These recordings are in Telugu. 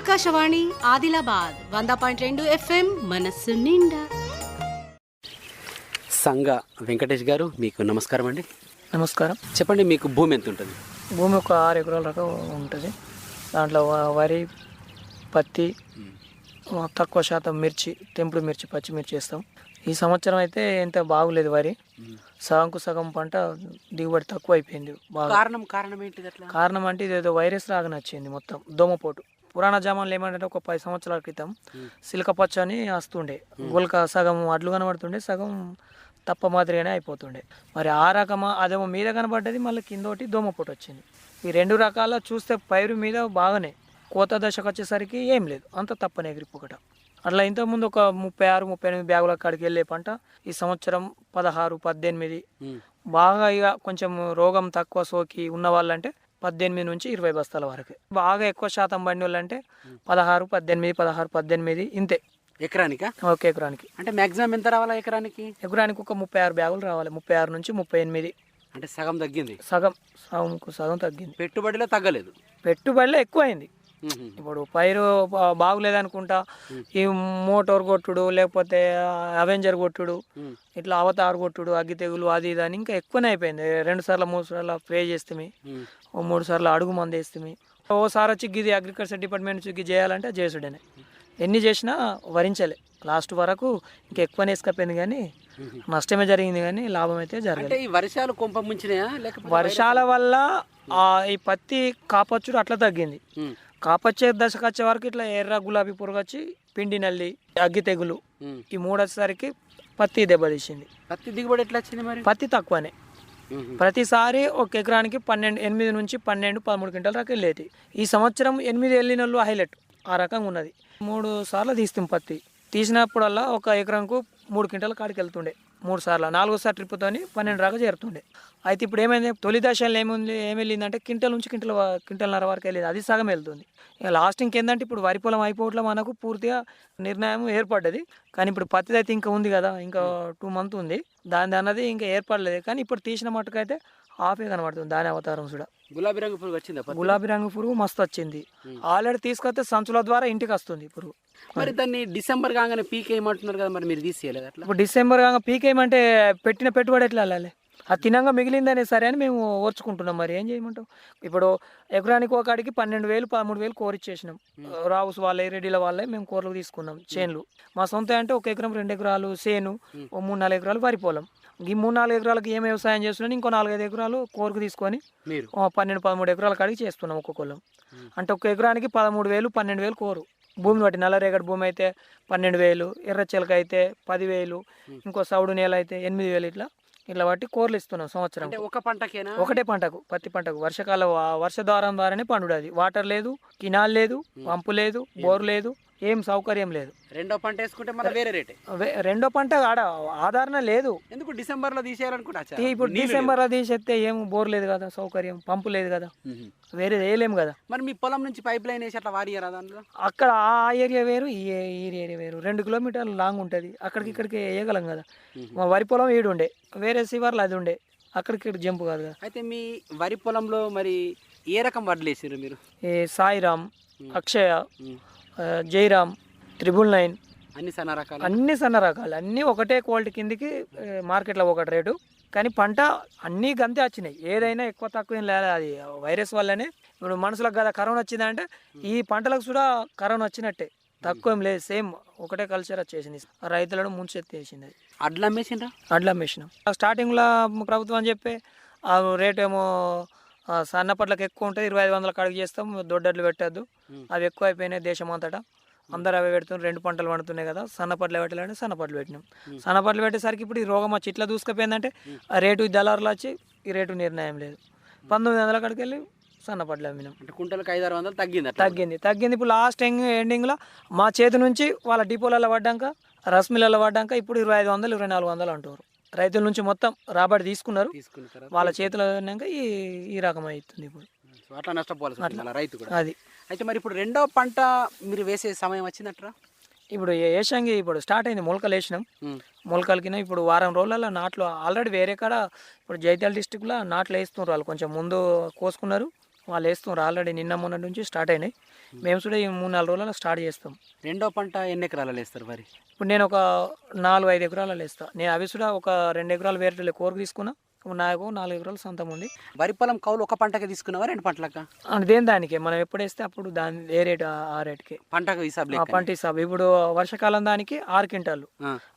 ఆకాశవాణి ఆదిలాబాద్ వంద పాయింట్ రెండు ఎఫ్ఎం మనస్సు నిండా. సంగ వెంకటేష్ గారు మీకు నమస్కారం అండి. నమస్కారం. చెప్పండి మీకు భూమి ఎంత ఉంటుంది భూమి ఒక ఆరు ఎకరాల రకం ఉంటుంది. దాంట్లో వరి పత్తి తక్కువ శాతం మిర్చి తెంపుడు మిర్చి పచ్చిమిర్చి వేస్తాం. ఈ సంవత్సరం అయితే ఎంత బాగులేదు వరి. సగంకు సగం పంట దిగుబడి తక్కువ అయిపోయింది కారణం కారణం అట్లా? కారణం అంటే ఇదేదో వైరస్ లాగా నచ్చింది మొత్తం దోమపోటు. పురాణ జమాన్లు ఏమంటే ఒక పది సంవత్సరాల క్రితం సిలక పచ్చ అని వస్తుండే గుల్క సగం అడ్లు కనబడుతుండే సగం తప్ప మాదిరిగానే అయిపోతుండే. మరి ఆ రకమా అదేమో మీద కనబడ్డది మళ్ళీ కింద ఒకటి దోమపోటు వచ్చింది. ఈ రెండు రకాల చూస్తే పైరు మీద బాగానే కోత దశకు వచ్చేసరికి ఏం లేదు. అంత తప్పనే ఎగిరిపు ఒకట అట్లా ఇంతకుముందు ఒక ముప్పై ఆరు ముప్పై ఎనిమిది బ్యాగుల కాడికి వెళ్ళే పంట ఈ సంవత్సరం పదహారు పద్దెనిమిది బాగా ఇక కొంచెం రోగం తక్కువ సోకి ఉన్న వాళ్ళంటే పద్దెనిమిది నుంచి ఇరవై బస్తాల వరకు. బాగా ఎక్కువ శాతం బండి వాళ్ళంటే పదహారు పద్దెనిమిది పదహారు పద్దెనిమిది ఇంతే. ఎకరానికా? ఒక ఎకరానికి. అంటే మాక్సిమం ఎంత రావాలా ఎకరానికి? ఎకరానికి ఒక ముప్పై ఆరు బ్యాగులు రావాలి. ముప్పై ఆరు నుంచి ముప్పై ఎనిమిది. అంటే సగం తగ్గింది. సగం సగంకు సగం తగ్గింది. పెట్టుబడిలో తగ్గలేదు. పెట్టుబడిలో ఎక్కువ అయింది ఇప్పుడు పైరు బాగులేదనుకుంటా. ఈ మోటార్ కొట్టుడు లేకపోతే అవెంజర్ కొట్టుడు ఇట్లా అవతార్ కొట్టుడు అగ్గి తెగులు అది ఇది అని ఇంకా ఎక్కువనే అయిపోయింది. రెండు సార్లు మూడు సార్లు స్ప్రే చేస్తే ఓ మూడు సార్లు అడుగు మంది వేస్తే ఓసారి వచ్చి గిది అగ్రికల్చర్ డిపార్ట్మెంట్ గిది చేయాలంటే చేసుడేనే ఎన్ని చేసినా వరించలే. లాస్ట్ వరకు ఇంకా ఎక్కువనే వేసుకపోయింది కానీ నష్టమే జరిగింది కానీ లాభం అయితే జరగలేదు ఈ వర్షాలు కొంప ముంచినాయా? లేకపోతే వర్షాల వల్ల ఈ పత్తి కాపచ్చుడు అట్లా తగ్గింది. కాపచ్చే దశకు వచ్చే వరకు ఇట్లా ఎర్ర గులాబీ పురుగు వచ్చి పిండి నల్లి అగ్గి తెగులు. ఈ మూడు వచ్చేసరికి పత్తి దెబ్బతీసింది పత్తి దిగుబడి ఎట్లా వచ్చింది మరి? పత్తి తక్కువనే. ప్రతిసారి ఒక ఎకరానికి పన్నెండు ఎనిమిది నుంచి పన్నెండు పదమూడు క్వింటల దాకా వెళ్ళేది. ఈ సంవత్సరం ఎనిమిది వెళ్ళిన వాళ్ళు హైలైట్ ఆ రకంగా ఉన్నది. మూడు సార్లు తీస్తాం పత్తి. తీసినప్పుడల్లా ఒక ఎకరంకు మూడు క్వింటల కాడికి వెళ్తుండే. మూడు సార్లు నాలుగోసారి ట్రిప్తోని పన్నెండు రాగా చేరుతుండే. అయితే ఇప్పుడు ఏమైంది తొలి దశలో ఏముంది ఏమి వెళ్ళిందంటే క్వింటల్ నుంచి క్వింటల్ క్వింటల్న్నర వరకు వెళ్ళింది. అది సగం వెళ్తుంది. ఇక లాస్ట్ ఇంకేందంటే ఇప్పుడు వరి పొలం అయిపోవట్లో మనకు పూర్తిగా నిర్ణయం ఏర్పడ్డది. కానీ ఇప్పుడు పత్తి అయితే ఇంకా ఉంది కదా ఇంకా టూ మంత్ ఉంది. దాని అన్నది ఇంకా ఏర్పడలేదు. కానీ ఇప్పుడు తీసిన మట్టుకైతే ఆఫే కనబడుతుంది దాని అవతారం కూడా గులాబీ రంగు పురుగు వచ్చిందా? గులాబీ రంగు పురుగు మస్తు వచ్చింది. ఆల్రెడీ తీసుకొస్తే సంచుల ద్వారా ఇంటికి వస్తుంది పురుగు. మరి దాన్ని డిసెంబర్ కాగానే పీక్ వేయమంటున్నారు కదా మరి మీరు తీసేయలేదు అట్లా? ఇప్పుడు డిసెంబర్ కాగా పీక్ ఏమంటే పెట్టిన పెట్టుబడి ఎట్లా వెళ్ళాలి అది తినంగా మిగిలిందనే సరే అని మేము ఓర్చుకుంటున్నాం. మరి ఏం చేయమంటాం ఇప్పుడు ఎకరానికి ఒక కాడికి పన్నెండు వేలు పదమూడు వేలు కోరిచ్చేసినాం రావుస్ వాళ్ళే రెడ్డిల వాళ్ళే మేము కూరలు తీసుకున్నాం చేన్లు. మా సొంత అంటే ఒక ఎకరం రెండు ఎకరాలు చేను ఓ మూడు నాలుగు ఎకరాలు వరి పొలం. ఈ మూడు నాలుగు ఎకరాలకి ఏం వ్యవసాయం చేస్తున్నాం ఇంకో నాలుగైదు ఎకరాలు కోరుకు తీసుకొని మీరు? పన్నెండు పదమూడు ఎకరాల కాడికి చేస్తున్నాం ఒక్కొక్కళ్ళం అంటే ఒక్క ఎకరానికి పదమూడు వేలు పన్నెండు వేలు కోరు. భూమిని బట్టి నల్లరేగడి భూమి అయితే పన్నెండు వేలు ఎర్ర చిలక అయితే పదివేలు ఇంకో సౌడు నేల అయితే ఎనిమిది వేలు ఇట్లా ఇట్లా బట్టి కోర్లు ఇస్తున్నాం సంవత్సరం ఒక పంటకేనా? ఒకటే పంటకు పత్తి పంటకు. వర్షకాల వా- వర్షధారం ద్వారానే పండుడు అది. వాటర్ లేదు కినాల్ లేదు పంపు లేదు బోర్ లేదు ఏం సౌకర్యం లేదు. రెండో పంట వేసుకుంటే మళ్ళీ వేరే రేటే. రెండో పంట ఆడ ఆధారణ లేదు. ఎందుకు డిసెంబర్లో తీసేయాలనుకుంటా ఇప్పుడు డిసెంబర్ అది తీసేస్తే ఏం బోర్ లేదు కదా సౌకర్యం పంపు లేదు కదా. వేరే వేయలేము కదా. మరి మీ పొలం నుంచి పైప్ లైన్ వేసి అట్లా దాంట్లో? అక్కడ ఆ ఏరియా వేరు ఈ ఏరియా వేరు. రెండు కిలోమీటర్లు లాంగ్ ఉంటుంది. అక్కడికి ఇక్కడికి వేయగలం కదా. మా వరి పొలం ఈడు ఉండే. వేరే శివర్లు అది ఉండే. అక్కడికి ఇక్కడ జంపు కాదు కదా. అయితే మీ వరి పొలంలో మరి ఏ రకం వడ్లు వేసారు మీరు? Sairam Akshaya Jairam triple nine. అన్ని సన్న రకాలు. అన్ని సన్న రకాలు. అన్నీ ఒకటే క్వాలిటీ కిందికి మార్కెట్లో ఒకటి రేటు. కానీ పంట అన్నీ గంతే వచ్చినాయి. ఏదైనా ఎక్కువ తక్కువ ఏం లేదు. అది వైరస్ వల్లనే. ఇప్పుడు మనుషులకు కదా కరోనా వచ్చిందంటే ఈ పంటలకు కూడా కరోనా వచ్చినట్టే. తక్కువ ఏం లేదు. సేమ్ ఒకటే కల్చర్ వచ్చేసింది. రైతులను ముంచెత్తేసింది అడ్లు అమ్మేసిండ్రా? అడ్లు అమ్మేసినాం. స్టార్టింగ్లో ప్రభుత్వం అని చెప్పి ఆ రేట్ ఏమో సన్న పట్లకు ఎక్కువ ఉంటుంది ఇరవై ఐదు వందల కాడికి చేస్తాం దొడ్డడ్లు పెట్టద్దు. అవి ఎక్కువ అయిపోయినాయి దేశం అంతటా అందరు అవి పెడుతున్నారు రెండు పంటలు పండుతున్నాయి కదా సన్నపట్లు పెట్టాలంటే సన్నపట్లు పెట్టినాం. సన్నపట్లు పెట్టేసరికి ఇప్పుడు ఈ రోగం వచ్చి ఇట్లా దూసుకుపోయిందంటే ఆ రేటు దళారులు వచ్చి ఈ రేటు నిర్ణయం లేదు. పంతొమ్మిది వందల కాడికి వెళ్ళి సన్నపట్లు అమ్మినాం. అంటే కుంటలకు ఐదారు వందలు తగ్గింది తగ్గింది. తగ్గింది ఇప్పుడు లాస్ట్ ఎండ్ ఎండింగ్లో మా చేతి నుంచి వాళ్ళ డిపోలలో పడ్డాక రస్ మిల్లలో పడ్డాక ఇప్పుడు ఇరవై ఐదు వందలు ఇరవై నాలుగు వందలు అంటారు రైతుల నుంచి మొత్తం రాబడి తీసుకున్నారు. వాళ్ళ చేతిలో ఉన్నాక ఈ ఈ రకం అవుతుంది ఇప్పుడు అట్లా నష్టపోవాల్సి వచ్చింది అలా రైతు కూడా. అది. అయితే మరి ఇప్పుడు రెండో పంట మీరు వేసే సమయం వచ్చిందట్రా? ఇప్పుడు ఏషంగి ఇప్పుడు స్టార్ట్ అయింది మొలకలు వేసినాం. మొలకలకిన ఇప్పుడు వారం రోజులలో నాట్లు ఆల్రెడీ వేరే కాడ ఇప్పుడు జైత్యాల డిస్టిక్లో నాట్లు వేస్తున్నారు వాళ్ళు. కొంచెం ముందు కోసుకున్నారు. వాళ్ళు వేస్తున్నారు ఆల్రెడీ నిన్న మొన్న నుంచి స్టార్ట్ అయినాయి. మేము కూడా ఈ మూడు నాలుగు రోజులలో స్టార్ట్ చేస్తాం. రెండో పంట ఎన్ని ఎకరాలలో వేస్తారు వరి ఇప్పుడు నేను ఒక నాలుగు ఐదు ఎకరాలలో వేస్తా. నేను అవి కూడా ఒక రెండు ఎకరాలు వేరే కోరకు తీసుకున్నా. నాకు నాలుగు ఎకరాలు సొంతం ఉంది వరి పొలం కౌలు ఒక పంటకి తీసుకున్నావా రెండు పంటలక? దేని దానికి? మనం ఎప్పుడు వేస్తే అప్పుడు దాని ఏ రేట్ ఆ- రేట్కి. పంటకు హిసాబ్ పంట హిసాబు. ఇప్పుడు వర్షాకాలం దానికి ఆరు క్వింటాలు.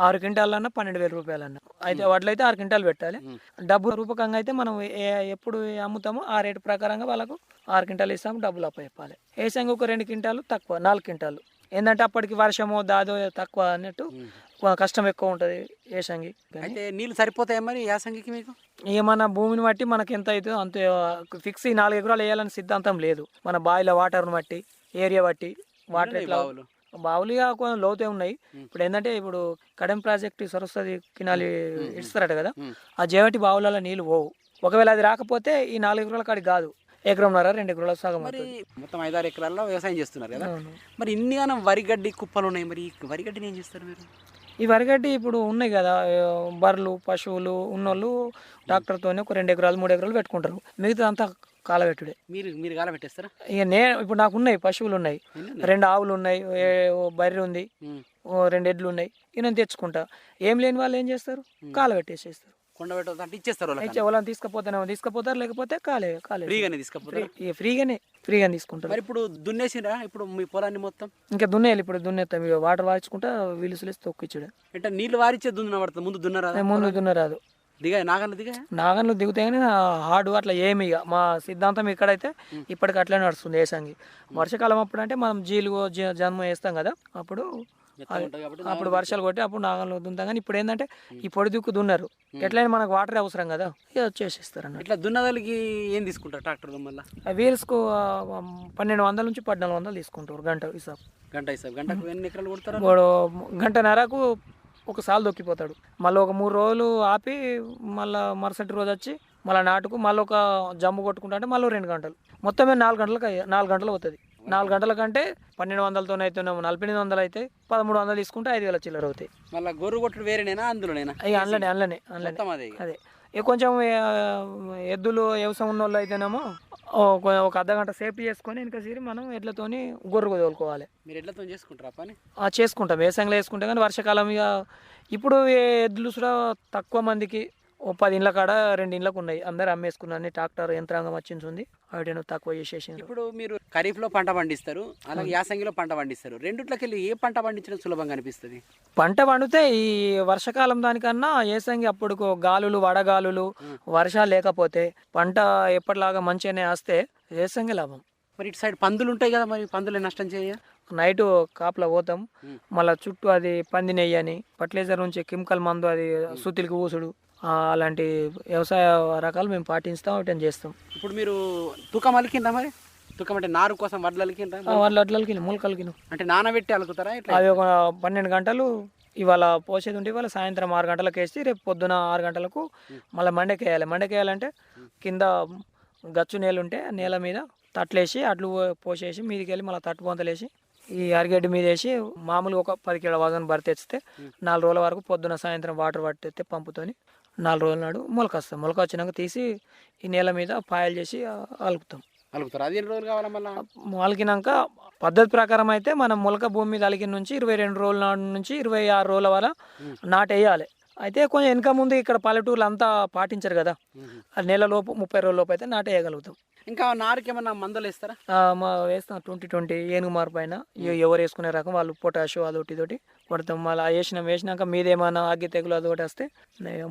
ఆరు క్వింటాల్ అన్న పన్నెండు వేల రూపాయలు అన్న అయితే వడ్లయితే ఆరు క్వింటాలు పెట్టాలి. డబ్బు రూపకంగా అయితే మనం ఎప్పుడు అమ్ముతామో ఆ రేటు ప్రకారంగా వాళ్ళకు ఆరు క్వింటాలు ఇస్తాము డబ్బులు అప్ప చెప్పాలి. వేసంగా ఒక రెండు క్వింటాలు తక్కువ నాలుగు క్వింటాలు. ఏంటంటే అప్పటికి వర్షమో దాదో తక్కువ అన్నట్టు కష్టం ఎక్కువ ఉంటుంది ఏసంగి అయితే నీళ్ళు సరిపోతాయా మరి యాసంగికి మీకు? ఇక మన భూమిని బట్టి మనకి ఎంత అవుతుందో అంత ఫిక్స్ ఈ నాలుగు ఎకరాలు వేయాలని సిద్ధాంతం లేదు. మన బావిలో వాటర్ని బట్టి ఏరియా బట్టి వాటర్ ఎట్లా? బావులుగా కొంచెం లోతే ఉన్నాయి. ఇప్పుడు ఏంటంటే ఇప్పుడు కడెం ప్రాజెక్ట్ సరస్వతి కినాలి ఇస్తారట కదా. ఆ జేవటి బావులలో నీళ్ళు పోవు. ఒకవేళ అది రాకపోతే ఈ నాలుగు ఎకరాల కాడికి కాదు. ఎకరంన్నర రెండు ఎకరాల సగం మరి మొత్తం ఐదారు ఎకరాల్లో వ్యవసాయం చేస్తున్నారు కదా. మరి ఇన్ని గానం వరిగడ్డి కుప్పలు ఉన్నాయి. మరి ఈ వరిగడ్డిని ఏం చేస్తారు మీరు? ఈ వరిగడ్డి ఇప్పుడు ఉన్నాయి కదా బర్రెలు పశువులు ఉన్నోళ్ళు ట్రాక్టర్తోనే ఒక రెండు ఎకరాలు మూడు ఎకరాలు పెట్టుకుంటారు. మిగతా అంతా కాలబెట్టుడే. మీరు మీరు గాల పెట్టేస్తారా? ఇక నేను ఇప్పుడు నాకు ఉన్నాయి పశువులు ఉన్నాయి? రెండు ఆవులు ఉన్నాయి బర్రె ఉంది రెండు ఎడ్లు ఉన్నాయి ఇక నేను తెచ్చుకుంటా. ఏం లేని వాళ్ళు ఏం చేస్తారు? కాల పెట్టేసేస్తారు కొండ పెట్టవచ్చు అంటే ఇచ్చేస్తారు వాళ్ళకి వాళ్ళని తీసుకుపోతానేమో తీసుకుపోతారు? లేకపోతే కాలే కాలే. ఫ్రీగానే తీసుకపోతారు? ఫ్రీగానే ఫ్రీగానే తీసుకుంటారు. మరి ఇప్పుడు దున్నేసిండ్రా ఇప్పుడు మీ పొలాన్ని మొత్తం? ఇంకా దున్నేయాలి ఇప్పుడు దున్నేస్తాం. వాటర్ వార్చుకుంటా విలుసులేసి తొక్కిచ్చుడే. అంటే నీళ్ళు వారిచ్చే దున్న పడుతుంది ముందు దున్నరా ముందు దున్నరాదు. దిగా నాగన్లు దిగా నాగన్లు దిగుతాయి కానీ హార్డ్ అట్లా ఏమి ఇక. మా సిద్ధాంతం ఇక్కడైతే ఇప్పటికి అట్లనే నడుస్తుంది ఏసంగి. వర్షాకాలం అప్పుడు అంటే మనం జీలు జ- జన్మ వేస్తాం కదా అప్పుడు అప్పుడు వర్షాలు కొట్టి అప్పుడు నాగన్లు దున్నుతాం కానీ ఇప్పుడు ఏంటంటే ఈ పొడి దుక్కు దున్నారు. ఎట్లయినా మనకు వాటర్ అవసరం కదా? ఇక వచ్చేసిస్తారు అన్నట్టు. ఇట్లా దున్నదలకి ఏం తీసుకుంటారు ట్రాక్టర్ మళ్ళీ? వీల్స్కు పన్నెండు వందల నుంచి పద్నాలుగు వందలు తీసుకుంటారు గంట హిసాబ్. గంట ఇస్తాం గంటకు ఎన్ని ఎకరాలు కొడతారా గంటన్నరకు ఒకసారి దొక్కిపోతాడు. మళ్ళీ ఒక మూడు రోజులు ఆపి మళ్ళీ మరుసటి రోజు వచ్చి మళ్ళీ నాటుకు మళ్ళీ ఒక జమ్ము కొట్టుకుంటా అంటే మళ్ళీ రెండు గంటలు. మొత్తం మీద నాలుగు గంటలకు నాలుగు గంటలు అవుతుంది. నాలుగు గంటల కంటే పన్నెండు వందలతో అయితేనేమో నలభై ఎనిమిది వందలు అయితే పదమూడు వందలు తీసుకుంటే ఐదు వేల చిల్లర అవుతాయి. మళ్ళీ గొర్రె కొట్టుడు వేరేనేనా? అందులోనేనా? అవి అందులోనే అందులోనే అందులోనే. అదే ఇక. ఇక కొంచెం ఎద్దులు వ్యవసాయం ఉన్న వాళ్ళు అయితేనేమో ఒక- అర్ధ గంట సేఫ్టీ చేసుకొని వెనక సీరి మనం ఎడ్లతోని గొర్రెకు తోలుకోవాలి. మీరు ఎట్లతో చేసుకుంటారా పని? చేసుకుంటాం. వ్యవసాయంలో వేసుకుంటాం కానీ వర్షాకాలం ఇక ఇప్పుడు ఎద్దులు కూడా తక్కువ మందికి ఓ పది ఇండ్ల కాడ రెండు ఇండ్లకు ఉన్నాయి. అందరు అమ్మేసుకున్నారని ట్రాక్టర్ యంత్రాంగం వచ్చింది వాటిని తక్కువ చేసేసిండ్రు. ఇప్పుడు మీరు ఖరీఫ్లో పంట పండిస్తారు అలాగే యాసంగిలో పంట పండిస్తారు. రెండిట్లోకి వెళ్ళి ఏ పంట పండించడం సులభంగా అనిపిస్తుంది? పంట పండితే ఈ వర్షాకాలం దానికన్నా ఏసంగి అప్పుడు గాలులు వడగాలులు వర్షాలు లేకపోతే పంట ఎప్పటిలాగా మంచిగానే వస్తే ఏసంగి లాభం. మరి ఇటు సైడ్ పందులు ఉంటాయి కదా మరి పందులు నష్టం చేయ నైట్ కాపులా పోతాం. మళ్ళీ చుట్టూ అది పంది నెయ్యి అని ఫర్టిలైజర్ నుంచి కెమికల్ మందు అది సుతిలికి ఊసుడు ఆ, అలాంటి వ్యవసాయ రకాలు మేము పాటిస్తాం వాటిని చేస్తాం. ఇప్పుడు మీరు తూకం అలికిందా మరి? తూకం అంటే నారు కోసం వడ్లు అలికిందా ఆ, వాళ్ళ అట్లకి మూలకలకి అంటే నానబెట్టి అలుకుతారా ఇట్లా అవి ఒక పన్నెండు గంటలు ఇవాళ పోసేది ఉంటే ఇవాళ సాయంత్రం ఆరు గంటలకు వేసి రేపు పొద్దున ఆరు గంటలకు మళ్ళీ మండకేయాలి. మండకేయాలంటే కింద గచ్చు నేల ఉంటే నేల మీద తట్లేసి అట్లు పోసేసి మీదకి వెళ్ళి మళ్ళీ తట్టు బొంతలేసి ఈ అరిగడ్డి మీద వేసి మామూలుగా ఒక పది కిలో వజన్ బరి తెచ్చితే నాలుగు రోజుల వరకు పొద్దున సాయంత్రం వాటర్ పట్టితే పంపుతోని నాలుగు రోజుల నాడు మొలక వస్తాం మొలక వచ్చినాక తీసి ఈ నేల మీద పాయలు చేసి అలుకుతాం. అలుకుతారు. అది ఎన్ని రోజులు కావాలా మళ్ళీ? మొలకినాక పద్ధతి ప్రకారం అయితే మనం మొలక భూమి మీద అలిగిన నుంచి ఇరవై రెండు రోజుల నాటి నుంచి ఇరవై ఆరు రోజుల వరకు నాటేయాలి. అయితే కొంచెం వెనక ముందు ఇక్కడ పల్లెటూర్లు అంతా పాటించరు కదా. ఆ నెల లోపు ముప్పై రోజుల లోపు అయితే నాటేయగలుగుతాం. ఇంకా నారుకి ఏమన్నా మందులు వేస్తారా? మా వేస్తాం. ట్వంటీ ట్వంటీ ఏనుగు మారు పైన ఎవరు వేసుకునే రకం? వాళ్ళు పొటాష్ అదొకటి ఇదొకటి కొడతాం. మళ్ళీ వేసినాం వేసినాక మీదేమన్నా అగ్గి తెగులు అదొకటి వస్తే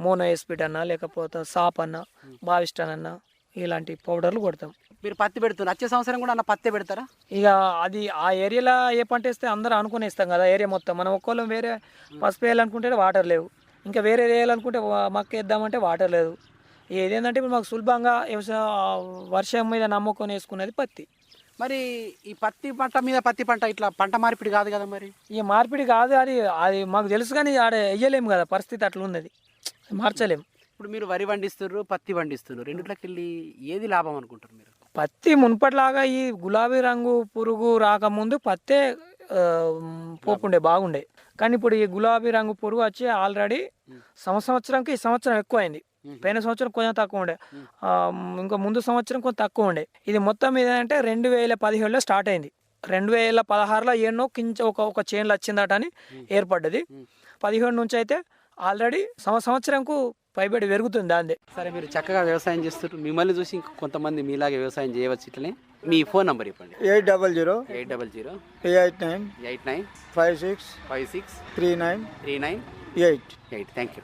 మోనో ఎస్పిడ్ అన్నా లేకపోతే సాప్ అన్నా బావిస్టన్ అన్నా ఇలాంటి పౌడర్లు కొడతాం. మీరు పత్తి పెడుతున్నారు. వచ్చే సంవత్సరం కూడా అన్న పత్తి పెడతారా? ఇక అది ఆ ఏరియాలో ఏ పంట వేస్తే అందరూ అనుకుని వేస్తాం కదా ఏరియా మొత్తం. మనం ఒక్కోళ్ళం వేరే పసుపు వేయాలనుకుంటే వాటర్ లేవు. ఇంకా వేరే వేయాలనుకుంటే మక్క వేద్దామంటే వాటర్ లేదు. ఏదేంటంటే ఇప్పుడు మాకు సులభంగా వర్షం మీద నమ్ముకొని వేసుకునేది పత్తి. మరి ఈ పత్తి పంట మీద పత్తి పంట ఇట్లా పంట మార్పిడి కాదు కదా మరి? ఈ మార్పిడి కాదు అది అది మాకు తెలుసు కానీ ఆడ వేయలేము కదా పరిస్థితి అట్లా ఉన్నది. మార్చలేము. ఇప్పుడు మీరు వరి పండిస్తున్నారు పత్తి పండిస్తున్నారు రెండిట్లోకి వెళ్ళి ఏది లాభం అనుకుంటారు మీరు? పత్తి మునుపటిలాగా ఈ గులాబీ రంగు పురుగు రాకముందు పత్తే పోకుండే బాగుండే. కానీ ఇప్పుడు ఈ గులాబీ రంగు పురుగు వచ్చి ఆల్రెడీ సంవత్సరంకి ఈ సంవత్సరం ఎక్కువైంది. పోయిన సంవత్సరం కొంచెం తక్కువ ఉండే. ఇంకా ముందు సంవత్సరం కొంచెం తక్కువ ఉండే. ఇది మొత్తం మీద అంటే రెండు వేల పదిహేడులో స్టార్ట్ అయింది. రెండు వేల పదహారులో ఎన్నో కించ ఒక ఒక చైన్లు వచ్చిందట అని ఏర్పడ్డది. పదిహేడు నుంచి అయితే ఆల్రెడీ సంవ- సంవత్సరంకు పైబడి పెరుగుతుంది దాందే సరే మీరు చక్కగా వ్యవసాయం చేస్తుంటారు మిమ్మల్ని చూసి ఇంక కొంతమంది మీలాగే వ్యవసాయం చేయవచ్చు ఇట్లనే. మీ ఫోన్ నంబర్ ఇవ్వండి. Eight double zero eight double zero eight nine eight nine five six five six three nine three nine eight. Eight. Thank you